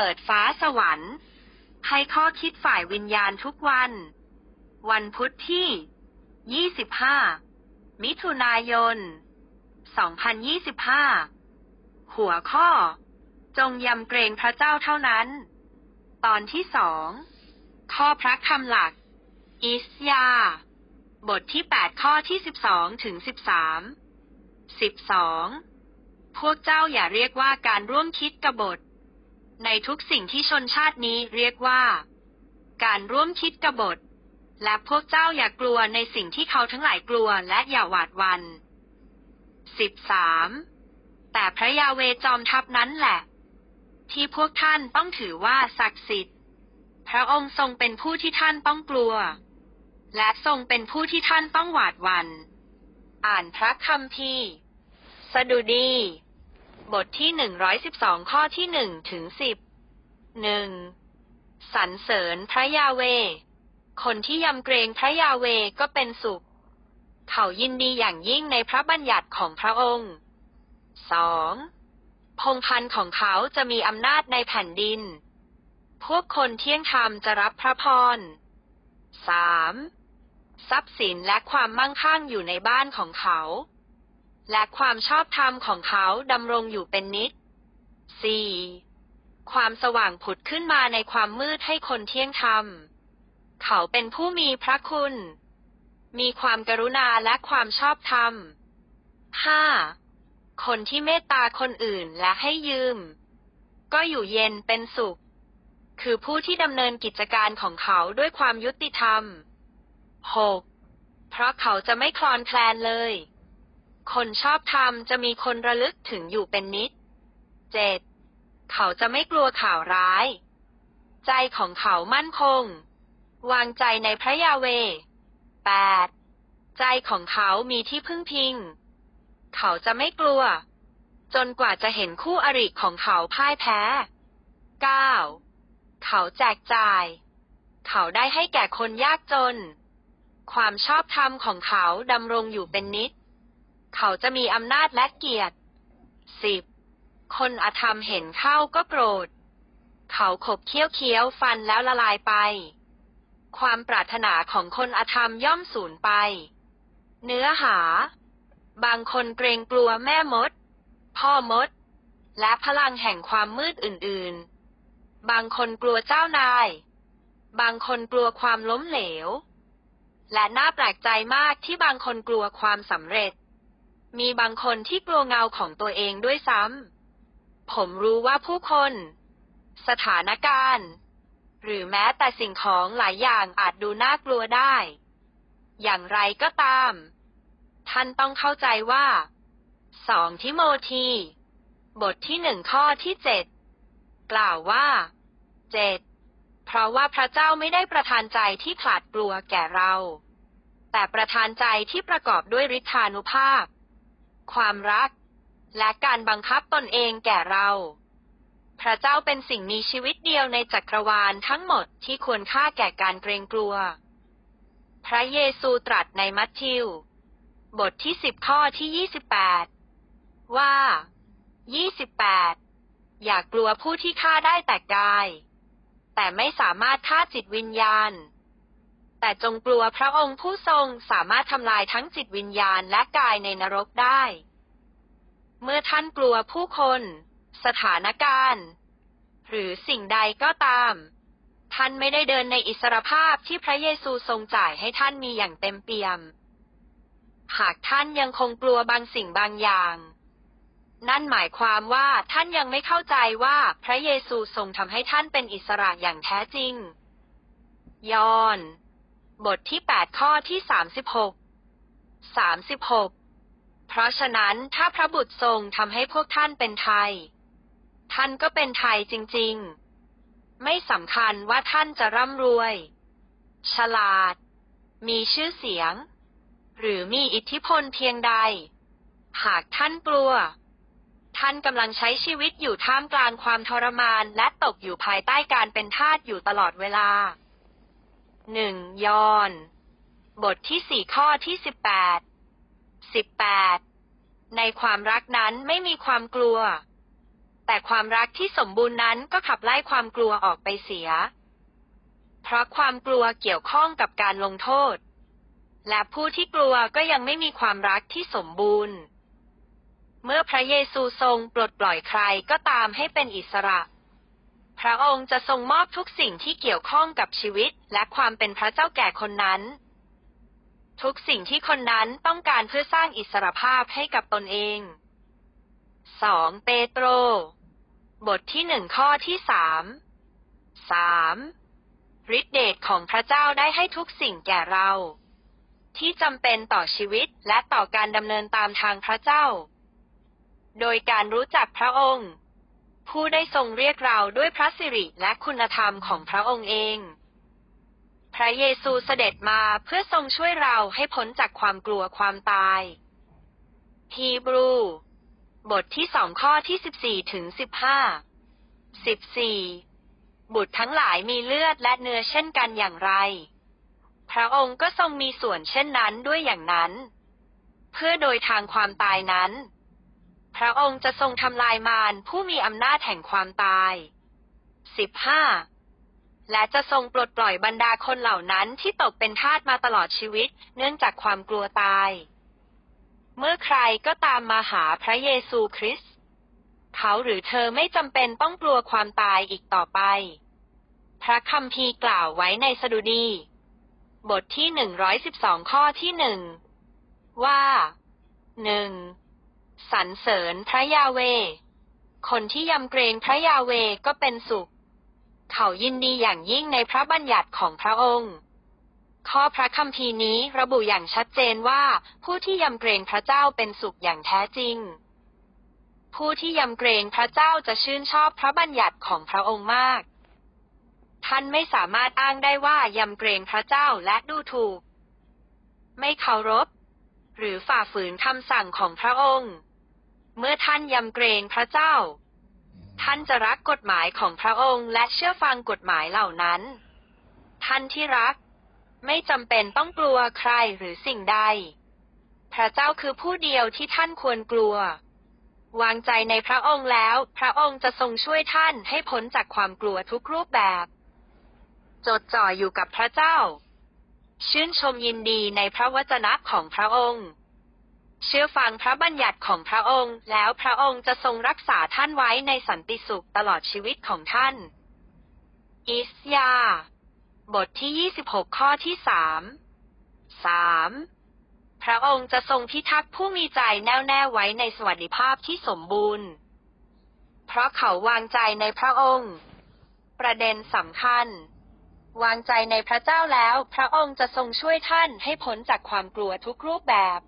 ปิดฟ้าสวรรค์ ให้ข้อคิดฝ่ายวิญญาณทุกวัน วันพุธที่ 25 มิถุนายน 2025 หัวข้อ จงยำเกรงพระเจ้าเท่านั้น ตอนที่สอง ข้อพระคำหลัก อิสยา บทที่ 8 ข้อที่ 12 ถึง 13 12พวกเจ้าอย่าเรียกว่าการร่วมคิดกบฏ ในทุกสิ่งที่ชนชาตินี้เรียกว่า การร่วมคิดกบฏ และพวกเจ้าอย่ากลัวในสิ่งที่เขาทั้งหลายกลัวและอย่าหวาดวัน 13. แต่พระยาเวจอมทัพนั้นแหละ ที่พวกท่านต้องถือว่าศักดิ์สิทธิ์ พระองค์ทรงเป็นผู้ที่ท่านต้องกลัว และทรงเป็นผู้ที่ท่านต้องหวาดวัน่นอ่านพระคัมภีร์สดุดี บทที่112ข้อที่1ถึง10 1. สรรเสริญพระยาเว คนที่ยำเกรงพระยาเวก็เป็นสุข เขายินดีอย่างยิ่งในพระบัญญัติของพระองค์ 2. พงศ์พันธ์ของเขาจะมีอำนาจในแผ่นดิน พวกคนเที่ยงธรรมจะรับพระพร 3. ทรัพย์สินและความมั่งคั่งอยู่ในบ้านของเขา และความชอบธรรมของเขาดำรงอยู่เป็นนิจ 4. ความสว่างผุดขึ้นมาในความมืดให้คนเที่ยงธรรม เขาเป็นผู้มีพระคุณ มีความกรุณาและความชอบธรรม 5. คนที่เมตตาคนอื่นและให้ยืม ก็อยู่เย็นเป็นสุข คือผู้ที่ดำเนินกิจการของเขาด้วยความยุติธรรม 6. เพราะเขาจะไม่คลอนแคลนเลย คนชอบธรรมจะมีคนระลึกถึงอยู่เป็นนิด 7. เขาจะไม่กลัวข่าวร้าย ใจของเขามั่นคง วางใจในพระยาเว 8. ใจของเขามีที่พึ่งพิง เขาจะไม่กลัว จนกว่าจะเห็นคู่อริของเขาพ่ายแพ้ 9. เขาแจกจ่าย เขาได้ให้แก่คนยากจน ความชอบธรรมของเขาดำรงอยู่เป็นนิจ เขาจะมีอำนาจและเกียรติ 10. คนอธรรมเห็นเข้าก็โกรธ เขาขบเคี้ยวเคี้ยวฟันแล้วละลายไป ความปรารถนาของคนอธรรมย่อมสูญไป เนื้อหา บางคนเกรงกลัวแม่มด พ่อมด และพลังแห่งความมืดอื่นๆ บางคนกลัวเจ้านาย บางคนกลัวความล้มเหลว และน่าแปลกใจมากที่บางคนกลัวความสำเร็จ มีบางคนที่กลัวเงาของตัวเองด้วยซ้ำ ผมรู้ว่าผู้คน สถานการณ์ หรือแม้แต่สิ่งของหลายอย่างอาจดูน่ากลัวได้ อย่างไรก็ตาม ท่านต้องเข้าใจว่าสองทิโมธี บทที่หนึ่งข้อที่เจ็ดกล่าวว่าเจ็ดเพราะว่าพระเจ้าไม่ได้ประทานใจที่ขลาดกลัวแก่เรา แต่ประทานใจที่ประกอบด้วยฤทธานุภาพ ความรัก และการบังคับตนเองแก่เรา พระเจ้าเป็นสิ่งมีชีวิตเดียวในจักรวาลทั้งหมดที่ควรค่าแก่การเกรงกลัว พระเยซูตรัสในมัทธิว บทที่สิบข้อที่ยี่สิบแปดว่ายี่สิบแปดอย่ากลัวผู้ที่ฆ่าได้แต่กาย แต่ไม่สามารถฆ่าจิตวิญญาณ แต่จงกลัวพระองค์ผู้ทรงสามารถทำลายทั้งจิตวิญญาณและกายในนรกได้ เมื่อท่านกลัวผู้คน สถานการณ์ หรือสิ่งใดก็ตาม ท่านไม่ได้เดินในอิสรภาพที่พระเยซูทรงจ่ายให้ท่านมีอย่างเต็มเปี่ยม หากท่านยังคงกลัวบางสิ่งบางอย่าง นั่นหมายความว่าท่านยังไม่เข้าใจว่าพระเยซูทรงทำให้ท่านเป็นอิสระอย่างแท้จริง ยอน บทที่ 8 ข้อที่ 36 36 เพราะฉะนั้นถ้าพระบุตรทรงทำให้พวกท่านเป็นไทย ท่านก็เป็นไทยจริง ๆ ไม่สำคัญว่าท่านจะร่ำรวย ฉลาด มีชื่อเสียง หรือมีอิทธิพลเพียงใด หากท่านกลัว ท่านกำลังใช้ชีวิตอยู่ท่ามกลางความทรมานและตกอยู่ภายใต้การเป็นทาสอยู่ตลอดเวลา หนึ่งยอน บทที่สี่ข้อที่สิบแปด สิบแปด ในความรักนั้นไม่มีความกลัว แต่ความรักที่สมบูรณ์นั้นก็ขับไล่ความกลัวออกไปเสีย เพราะความกลัวเกี่ยวข้องกับการลงโทษ และผู้ที่กลัวก็ยังไม่มีความรักที่สมบูรณ์ เมื่อพระเยซูทรงปลดปล่อยใครก็ตามให้เป็นอิสระ พระองค์จะทรงมอบทุกสิ่งที่เกี่ยวข้องกับชีวิต และความเป็นพระเจ้าแก่คนนั้น ทุกสิ่งที่คนนั้นต้องการเพื่อสร้างอิสรภาพให้กับตนเอง 2. เปโตร บทที่หนึ่งข้อที่สามสามฤทธิเดชของพระเจ้าได้ให้ทุกสิ่งแก่เรา ที่จำเป็นต่อชีวิตและต่อการดำเนินตามทางพระเจ้า โดยการรู้จักพระองค์ ผู้ได้ทรงเรียกเราด้วยพระสิริและคุณธรรมของพระองค์เอง พระเยซูเสด็จมาเพื่อทรงช่วยเราให้พ้นจากความกลัวความตาย ฮีบรู บทที่สองข้อที่สิบสี่ถึงสิบห้า สิบสี่ บุตรทั้งหลายมีเลือดและเนื้อเช่นกันอย่างไร พระองค์ก็ทรงมีส่วนเช่นนั้นด้วยอย่างนั้น เพื่อโดยทางความตายนั้น พระองค์จะทรงทำลายมารผู้มีอำนาจแห่งความตายสิบห้าและจะทรงปลดปล่อยบรรดาคนเหล่านั้นที่ตกเป็นทาสมาตลอดชีวิต เนื่องจากความกลัวตาย เมื่อใครก็ตามมาหาพระเยซูคริสต์เขาหรือเธอไม่จำเป็นต้องกลัวความตายอีกต่อไป พระคัมภีร์กล่าวไว้ในสดุดี บทที่หนึ่งร้อยสิบสองข้อที่หนึ่งว่าหนึ่ง สรรเสริญพระยาเว คนที่ยำเกรงพระยาเวก็เป็นสุข เขายินดีอย่างยิ่งในพระบัญญัติของพระองค์ ข้อพระคัมภีร์นี้ระบุอย่างชัดเจนว่า ผู้ที่ยำเกรงพระเจ้าเป็นสุขอย่างแท้จริง ผู้ที่ยำเกรงพระเจ้าจะชื่นชอบพระบัญญัติของพระองค์มาก ท่านไม่สามารถอ้างได้ว่ายำเกรงพระเจ้าและดูถูก ไม่เคารพ หรือฝ่าฝืนคำสั่งของพระองค์ เมื่อท่านยำเกรงพระเจ้า ท่านจะรักกฎหมายของพระองค์และเชื่อฟังกฎหมายเหล่านั้น ท่านที่รัก ไม่จำเป็นต้องกลัวใครหรือสิ่งใด พระเจ้าคือผู้เดียวที่ท่านควรกลัว วางใจในพระองค์แล้ว พระองค์จะทรงช่วยท่านให้พ้นจากความกลัวทุกรูปแบบ จดจ่ออยู่กับพระเจ้า ชื่นชมยินดีในพระวจนะของพระองค์ เชื่อฟังพระบัญญัติของพระองค์ แล้วพระองค์จะทรงรักษาท่านไว้ในสันติสุขตลอดชีวิตของท่าน อิสยา บทที่ 26 ข้อที่สามสามพระองค์จะทรงพิทักษ์ผู้มีใจแน่วแน่ไว้ในสวัสดิภาพที่สมบูรณ์ เพราะเขาวางใจในพระองค์ ประเด็นสำคัญ วางใจในพระเจ้าแล้ว พระองค์จะทรงช่วยท่านให้พ้นจากความกลัวทุกรูปแบบ